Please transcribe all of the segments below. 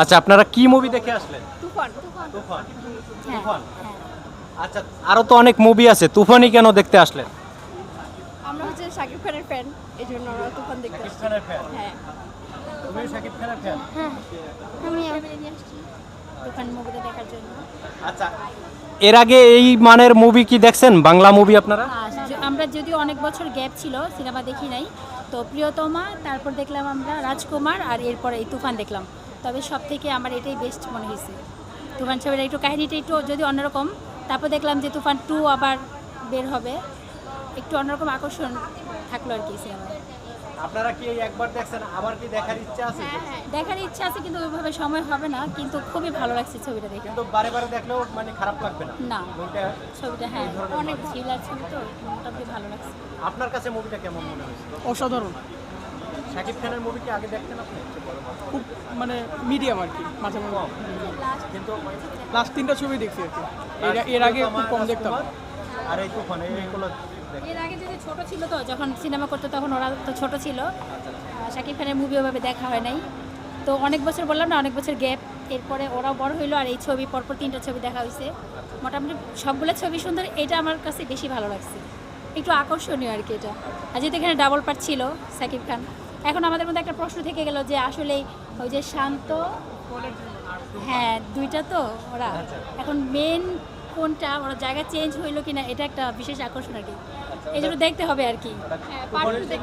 আচ্ছা আপনারা কি মুভি দেখে আসলেন? তুফান। তুফান। হ্যাঁ তুফান। হ্যাঁ আচ্ছা আরও তো অনেক মুভি আছে। তুফানই কেন দেখতে আসলেন? আমরা হচ্ছে শাকিব খানের ফ্যান এই জন্য আমরা তুফান দেখতে শাকিব খানের ফ্যান হ্যাঁ। তুমি শাকিব খানের ফ্যান হ্যাঁ আমি নিয়ে আসছি তুফান মুভিটা দেখার জন্য। আচ্ছা এর আগে এই মানের মুভি কি দেখছেন? বাংলা মুভি আপনারা? আমরা যদিও অনেক বছর গ্যাপ ছিল সিনেমা দেখি নাই। তো প্রিয়তমা তারপর দেখলাম আমরা রাজকুমার আর এরপরে এই তুফান দেখলাম। তবে সব থেকে আমার এটাই বেস্ট মনে হয়েছে তুফান ছবিটা একটু কাহিনীটা একটু যদি অন্যরকম তারপর দেখলাম যে তুফান টু আবার বের হবে। একটু অন্যরকম আকর্ষণ থাকল আর কি সিনেমায় আপনারা কি একবার দেখছেন? আবার কি দেখার ইচ্ছা আছে? দেখার ইচ্ছা আছে কিন্তু ওইভাবে সময় হবে না কিন্তু খুবই ভালো লাগছে ছবিটা দেখে। কিন্তু বারে বারে দেখলেও মানে খারাপ লাগবে না। না ছবিটা হ্যাঁ অনেক থ্রিলার ছবি তো মোটামুটি ভালো লাগছে। আপনার কাছে মুভিটা কেমন মনে হয়েছে? অসাধারণ। শাকিব খানের মুভি কি আগে দেখতেন আপনি? খুব মানে মিডিয়াম আর কি মাঝে মাঝে কিন্তু লাস্ট তিনটা ছবি দেখছি আর কি। এর- আগে খুব কম দেখতাম। আর এই তুফান এইগুলো এর আগে যদি ছোট ছিল তো যখন সিনেমা করতো তখন ওরা তো ছোট ছিল। শাকিব খানের মুভি ওভাবে দেখা হয় নাই। তো অনেক বছর বললাম না অনেক বছর গ্যাপ এরপরে ওরা বড় হইল আর এই ছবি পরপর তিনটা ছবি দেখা হয়েছে মোটামুটি সবগুলো ছবি সুন্দর এটা আমার কাছে বেশি ভালো লাগছে। একটু আকর্ষণীয় আর কি এটা। আর যেহেতু এখানে ডাবল পার্ট ছিল শাকিব খান এখন আমাদের মধ্যে একটা প্রশ্ন থেকে গেল যে আসলে ওই যে শান্ত হ্যাঁ দুইটা তো ওরা। এখন মেন কোনটা ওরা জায়গা চেঞ্জ হইল কিনা এটা একটা বিশেষ আকর্ষণ আর কি। এই জন্য দেখতে হবে আর কি।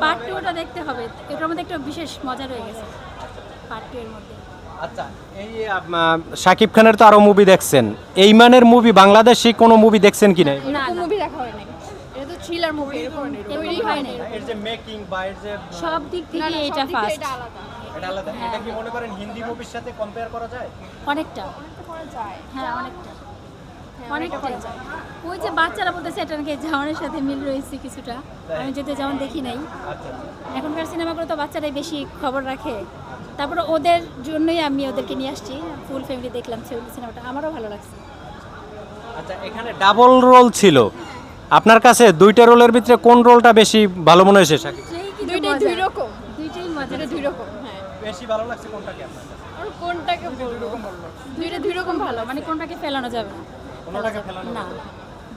পার্ট টু ওটা দেখতে হবে। এটার মধ্যে একটা বিশেষ মজা রয়ে গেছে। পার্ট টু এর মধ্যে। আচ্ছা এই শাকিব খানের তো আরও মুভি দেখছেন। এই মানের মুভি বাংলাদেশি কোনো মুভি দেখছেন কিনা না? মুভি দেখা হয় তো থ্রিলার মুভি এরকম তৈরি হয় নাই। এর যে মেকিং বা এর যে সব দিক থেকে এটা ফার্স্ট এটা আলাদা। এটা কি মনে করেন হিন্দি মুভির সাথে কম্পেয়ার করা যায়? অনেকটা। করা যায় হ্যাঁ অনেকটা হ্যাঁ, অনেকটা ওই যে বাচ্চারা বলতেছে এটা নাকি জামানের সাথে মিল রয়েছে কিছুটা। আমি যদি যেমন দেখি নাই। আচ্ছা এখনকার সিনেমাগুলো তো বাচ্চারাই বেশি খবর রাখে। তারপরে ওদের জন্যই আমি ওদেরকে নিয়ে আসছি। ফুল ফ্যামিলি দেখলাম সিনেমাটা। আমারও ভালো লাগছে। আচ্ছা এখানে ডাবল রোল ছিল। আপনার কাছে দুইটা রোলের ভিতরে কোন রোলটা বেশি ভালো মনে হয়েছে শাকিব দুইটাই দুই রকম। দুইটাই মজা দুই রকম হ্যাঁ। বেশি ভালো লাগছে কোনটাকে আপনার আর কোনটাকে বলব? দুইটা দুই রকম ভালো মানে কোনটাকে ফেলানো যাবে না। কোনটাকে ফেলানো না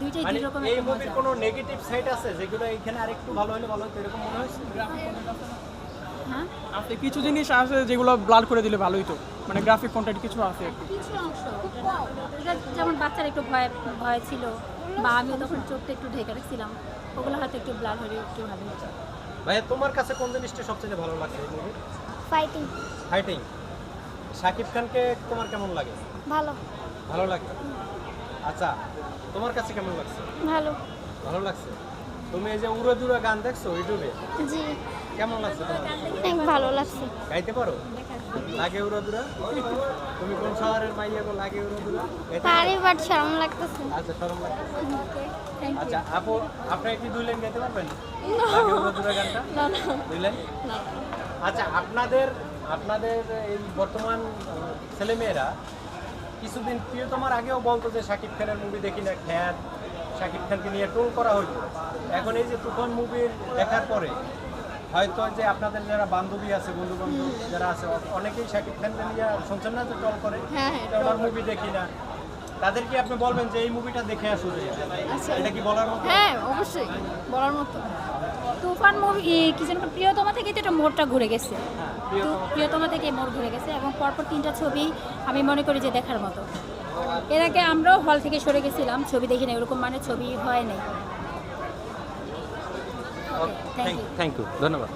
দুইটাই মানে দুই রকম এই মুভির কোনো নেগেটিভ সাইড আছে? যেগুলো এখানে আরেকটু ভালো হলে ভালো হতো এরকম মনে হয়েছে? হ্যাঁ? আছে কিছু জিনিস আছে যেগুলো ব্লাড করে দিলে ভালোই তো। মানে গ্রাফিক কন্টেন্ট কিছু আছে। কিছু অংশ যেমন বাচ্চারা একটু ভয় ভয় ছিল। বা আমি তখন চোখটা একটু ঢেকে রাখছিলাম। ওগুলো হয়তো একটু ব্লাড হয়ে একটু ভালো হতো। ভাইয়া তোমার কাছে কোন জিনিসটা সবচেয়ে ভালো লাগছে এই মুভির ফাইটিং ফাইটিং শাকিব খানকে তোমার কেমন লাগে? ভালো। ভালো লাগে? আচ্ছা তোমার কাছে কেমন লাগছে? ভালো। ভালো লাগছে? তুমি এই যে উড়ো দুরা গান দেখছ ইউটিউবে? জি। কেমন লাগছে তোমার? অনেক ভালো লাগছে। গাইতে পারো? লাগে উড়ো দুরা তুমি কোন শহরের মাইয়া গো লাগে উড়ো দুরা পারি? বাট শরম লাগতেছে। আচ্ছা শরম লাগছে আচ্ছা আপু আপনারা কি দুই লাইন গাইতে পারবেন? লাগে উড়ো দুরা গানটা? দুই লাইন? আচ্ছা আপনাদের আপনাদের এই বর্তমান ছেলেমেয়েরা কিছুদিন প্রিয়তমার আগেও বলতো যে শাকিব খানের মুভি দেখি না খ্যাত। শাকিব খানকে নিয়ে টোল করা হইতো এখন এই যে তুফান মুভির দেখার পরে হয়তো যে আপনাদের যারা বান্ধবী আছে বন্ধু বান্ধব যারা আছে অনেকেই শাকিব খানকে নিয়ে শুনছেন না যে টল করে। হ্যাঁ, হ্যাঁ, ওনার মুভি দেখি না। তাদেরকে আপনি বলবেন যে এই মুভিটা দেখে আসো যে এটা কি বলার মতো? হ্যাঁ অবশ্যই বলার মতো। তুফান মুভি কি যেন প্রিয়তমা থেকে এটা মোড়টা ঘুরে গেছে। তো প্রিয়তমা থেকে মোড় ঘুরে গেছে এবং পরপর তিনটা ছবি আমি মনে করি যে দেখার মতো। এর আগে আমরাও হল থেকে সরে গেছিলাম ছবি দেখি না এরকম মানে ছবি হয় নাই। থ্যাংক ইউ ধন্যবাদ।